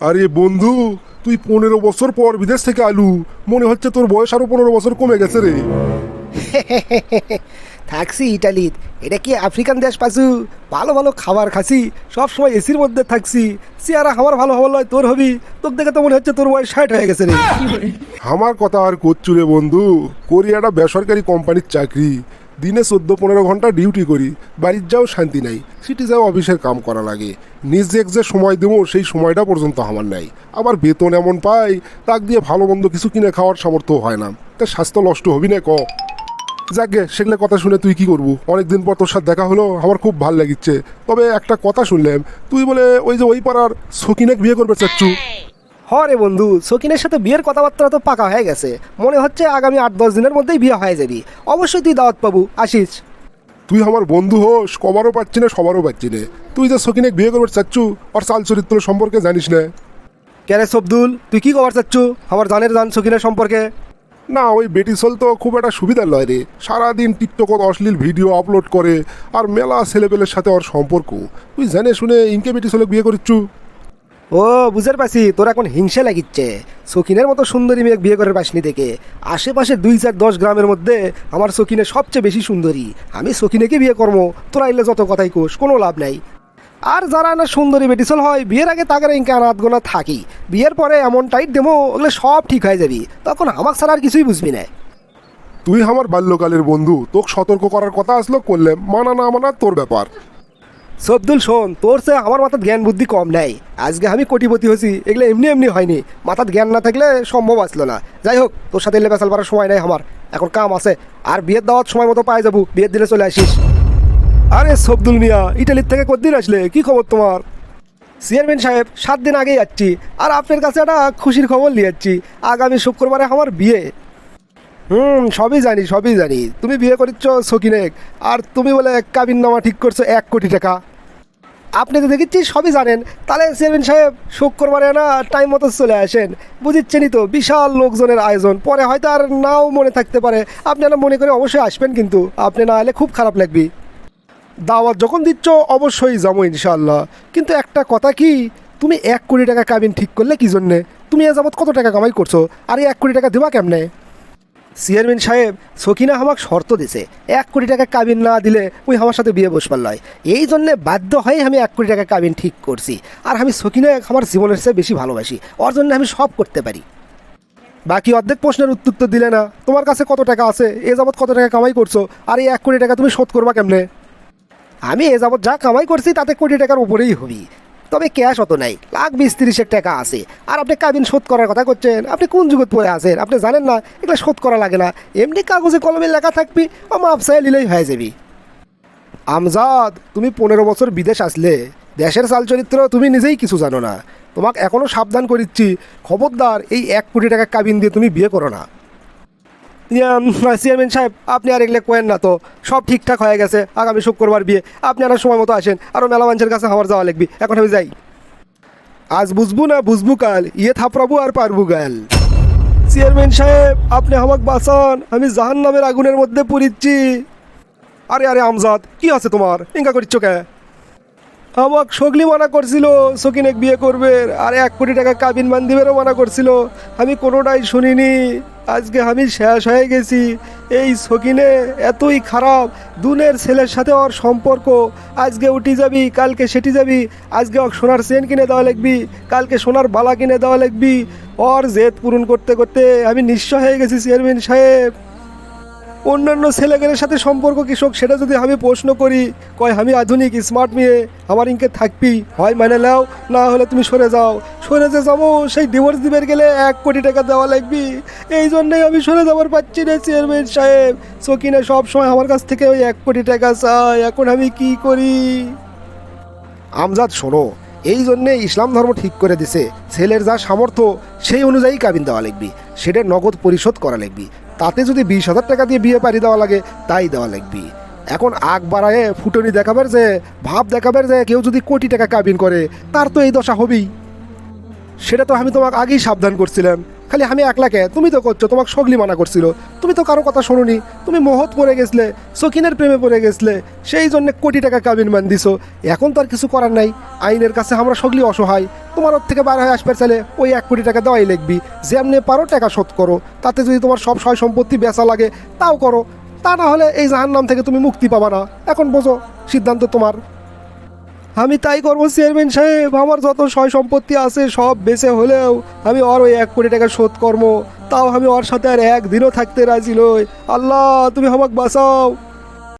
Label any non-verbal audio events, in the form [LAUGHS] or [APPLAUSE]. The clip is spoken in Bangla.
আরে বন্ধু তুই পনেরো বছর পর বিদেশ থেকে আলু। মনে হচ্ছে তোর বয়স আরও পনেরো বছর কমে গেছে রে। [LAUGHS] থাকছি ইটালিত এটা কি আফ্রিকান দেশ পাসু? ভালো ভালো খাবার খাসি। সব সময় এসির মধ্যে থাকছি। চেয়ারা আমার ভালো হওয়ার লয় তোর হবি। তোর দেখে তো মনে হচ্ছে তোর বয়স ষাট হয়ে গেছে রে। আমার কথা আর করছু রে বন্ধু। কোরিয়াটা বেসরকারি কোম্পানির চাকরি। দিনে চোদ্দ পনেরো ঘণ্টা ডিউটি করি, বাড়ির যাও শান্তি নাই, সিটি যাও অফিসের কাম করা লাগে। নিজে যে সময় দেবো, সেই সময়টা পর্যন্ত আমার নাই। আবার বেতন এমন পাই, তাক দিয়ে ভালো মন্দ কিছু কিনে খাওয়ার সামর্থ্য হয় না। তা স্বাস্থ্য নষ্ট হবি না ক? যাকে, সেগুলো কথা শুনে তুই কি করব? অনেকদিন পর তোর সাথে দেখা হলো, আমার খুব ভালো লাগিচ্ছে। তবে একটা কথা শুনলাম, তুই বলে ওই যে ওই পাড়ার সকিনেক বিয়ে করবে চাচ্ছু হ রে বন্ধু সকিনের সাথে বিয়ের কথাবার্তা তো পাকা হয়ে গেছে। মনে হচ্ছে আগামী আট দশ দিনের মধ্যেই বিয়ে হয়ে যাবি। অবশ্যই তুই দাওয়াত পাবু। আসিস তুই আমার বন্ধু হোস কবারও পাচ্ছি না সবারও পাচ্ছি না। তুই যে সকিনে বিয়ে করবে চাচ্ছু আর চাল চরিত্র সম্পর্কে জানিস না। কেরে সবদুল তুই কি খবর চাচ্ছু? আমার জানের জান সকিনের সম্পর্কে। না ওই বেটিসল তো খুব একটা সুবিধা লয় রে। সারাদিন টিকটকত অশ্লীল ভিডিও আপলোড করে আর মেলা ছেলেপেলের সাথে ওর সম্পর্ক। তুই জানে শুনে ইনকে বেটিসলে বিয়ে করিচ্ছু? ও, বুঝতে পারছি, তোর এখন হিংসা লাগিচ্ছে। সকিনের মতো সুন্দরী মেয়ে বিয়ে করে পাসনি থেকে। আশেপাশে দুই চার দশ গ্রামের মধ্যে আমার সকিনে সবচেয়ে বেশি সুন্দরী। আমি সকিনেকে বিয়ে করব, তোরা এলে যত কথাই কোষ কোনো লাভ নাই। আর যারা না সুন্দরী বেটিসল হয়, বিয়ের আগে তাকে ইনকে গোনা থাকি। বিয়ের পরে এমন টাইট দেবো, ওগুলো সব ঠিক হয়ে যাবি। তখন আমার ছাড়া আর কিছুই বুঝবি না। তুই আমার বাল্যকালের বন্ধু, তোকে সতর্ক করার কথা আসলো করলে, মানা না মানা তোর ব্যাপার। সবদুল, শোন, তোর সে আমার মাথার জ্ঞান বুদ্ধি কম নাই। আজকে আমি কোটিপতি হয়েছি, এগুলো এমনি এমনি হয়নি। মাথার জ্ঞান না থাকলে সম্ভব আসলো না। যাই হোক, তোর সাথে এলে বেসাল পারার সময় নাই আমার। এখন কাম আছে। আর বিয়ের দাওয়াত সময় মতো পাই যাব। বিয়ের দিলে চলে আসিস। আরে সবদুল মিয়া, ইটালির থেকে কতদিন আসলে? কি খবর তোমার? চেয়ারম্যান সাহেব, সাত দিন আগেই যাচ্ছি। আর আপনার কাছে একটা খুশির খবর নিয়ে যাচ্ছি। আগামী শুক্রবারে আমার বিয়ে। হুম, সবই জানি সবই জানি। তুমি বিয়ে করিচ্ছ সকিনেক, আর তুমি বলে কাবিন নামা ঠিক করছ এক কোটি টাকা। আপনি তো দেখেছি, সবই জানেন। তাহলে চেয়ারম্যান সাহেব শুক্রবারে না টাইম মতো চলে আসেন। বুঝিচ্ছেনই তো, বিশাল লোকজনের আয়োজন। পরে হয়তো আর নাও মনে থাকতে পারে। আপনি আপনারা মনে করে অবশ্যই আসবেন কিন্তু। আপনি না এলে খুব খারাপ লাগবে। দাওয়াত যখন দিচ্ছ, অবশ্যই যাব ইনশাল্লাহ কিন্তু একটা কথা কি? তুমি এক কোটি টাকা কাবিন ঠিক করলে কি জন্যে? তুমি এ যাবৎ কত টাকা কামাই করছ? আর এই এক কোটি টাকা দেবা কেমনে? চেয়ারম্যান সাহেব, সকিনা আমাকে শর্ত দিছে। এক কোটি টাকা কাবিন না দিলে ওই আমার সাথে বিয়ে বসবার লয় এই জন্যে বাধ্য হয়ে আমি এক কোটি টাকা কাবিন ঠিক করছি। আর আমি সকিনা আমার জীবনের চেয়ে বেশি ভালোবাসি। ওর জন্য আমি সব করতে পারি। বাকি অর্ধেক প্রশ্নের উত্তর তো দিলে না। তোমার কাছে কত টাকা আছে? এ যাবৎ কত টাকা কামাই করছ? আর এই এক কোটি টাকা তুমি শোধ করবা কেমনে? আমি এ যাবৎ যা কামাই করছি, তাতে কোটি টাকার উপরেই হবি। তবে ক্যাশ অত নাই। লাখ বিশ তিরিশের টাকা আছে। আর আপনি কাবিন শোধ করার কথা করছেন। আপনি কোন যুগত পড়ে আছেন? আপনি জানেন না, এগুলো শোধ করা লাগে না। এমনি কাগজে কলমে লেখা থাকবি, ও মাপসায় নিলেই হয়ে যাবি। আমজাদ, তুমি পনেরো বছর বিদেশ আসলে। দেশের চাল চরিত্র তুমি নিজেই কিছু জানো না। তোমাকে এখনও সাবধান করিচ্ছি। খবরদার, এই এক কোটি টাকা কাবিন দিয়ে তুমি বিয়ে করো না। চেয়ারম্যান সাহেব, আপনি আর এগুলো কোয়েন না তো, সব ঠিকঠাক হয়ে গেছে, আগামী শুক্রবার বিয়ে। আপনি আর সময় মতো আসেন আরও মেলা মানুষের কাছে আমার যাওয়া লাগবে। এখন আমি যাই। আজ বুঝব না বুঝব কাল ইয়ে থাপড়াবো আর পারব গাল চেয়ারম্যান সাহেব, আপনি আমাকে বাঁচান, আমি জাহান নামের আগুনের মধ্যে পড়িচ্ছি। আরে আরে, আমজাদ, কি আছে তোমার? ইঙ্গা করিচ্ছ কে? আমাক সগলি মানা করছিল, সকিনেক বিয়ে করবে, আর এক কোটি টাকা কাবিন বান্দিবেরও মানা করছিল। আমি কোনোটাই শুনিনি। আজকে আমি শেষ হয়ে গেছি। এই সকিনে এতই খারাপ, দুনের ছেলের সাথে ওর সম্পর্ক। আজকে উঠি যাবি, কালকে সেটি যাবি। আজকে ওর সোনার চেন কিনে দেওয়া লাগবি, কালকে সোনার বালা কিনে দেওয়া লাগবি। ওর জেদ পূরণ করতে করতে আমি নিঃস্ব হয়ে গেছি চেয়ারম্যান সাহেব। অন্যান্য ছেলেগেলের সাথে সম্পর্ক কৃষক সেটা যদি আমি প্রশ্ন করি, কয়, আমি আধুনিক স্মার্ট মেয়ে, আমার ইনকে থাকবি? হয় মানে নাও, না হলে তুমি সরে যাও। সরে যে যাব, সেই ডিভোর্স দিবের গেলে এক কোটি টাকা দেওয়া লাগবি। এই জন্যই আমি সরে যাবার পাচ্ছি না চেয়ারম্যান সাহেব। সকিনে সব সময় আমার কাছ থেকে ওই এক কোটি টাকা চাই এখন আমি কি করি? আমজাদ, শোনো, এই জন্যে ইসলাম ধর্ম ঠিক করে দিছে। ছেলের যা সামর্থ্য, সেই অনুযায়ী কাবিন দেওয়া লাগবি। সেটা নগদ পরিশোধ করা লাগবি। তাতে যদি বিশ হাজার টাকা দিয়ে বিয়ে পাড়ি দেওয়া লাগে, তাই দেওয়া লাগবে। এখন আগ বাড়ায় ফুটনি দেখাবার যে, ভাব দেখাবার যে, কেউ যদি কোটি টাকা কাবিন করে, তার তো এই দশা হবেই। সেটা তো আমি তোমাকে আগেই সাবধান করছিলাম। খালি আমি একলাকে তুমি তো করছ, তোমাকে সগলি মানা করছিল। তুমি তো কারও কথা শোনোনি। তুমি মহৎ পড়ে গেছলে সকিনের প্রেমে পড়ে গেছলে, সেই জন্য কোটি টাকা কাবিন মান দিছো। এখন তো আর কিছু করার নাই। আইনের কাছে আমরা সগলি অসহায়। তোমার ওর থেকে বার হয়ে আসবে চাইলে ওই এক কোটি টাকা দেওয়াই লিখবি। যেমনি পারো টাকা শোধ করো। তাতে যদি তোমার সব সয় সম্পত্তি বেচা লাগে, তাও করো। তা না হলে এই জাহান্নাম থেকে তুমি মুক্তি পাবা না। এখন বোঝো, সিদ্ধান্ত তোমার। আমি তাই করব, চেয়ারম্যান সাহেব। আমার যত সয় সম্পত্তি আছে সব বেঁচে হলেও আমি ওর ওই এক কোটি টাকা শোধ কর্ম তাও আমি ওর সাথে আর একদিনও থাকতে রাজি নই। আল্লাহ, তুমি আমাকে বাঁচাও।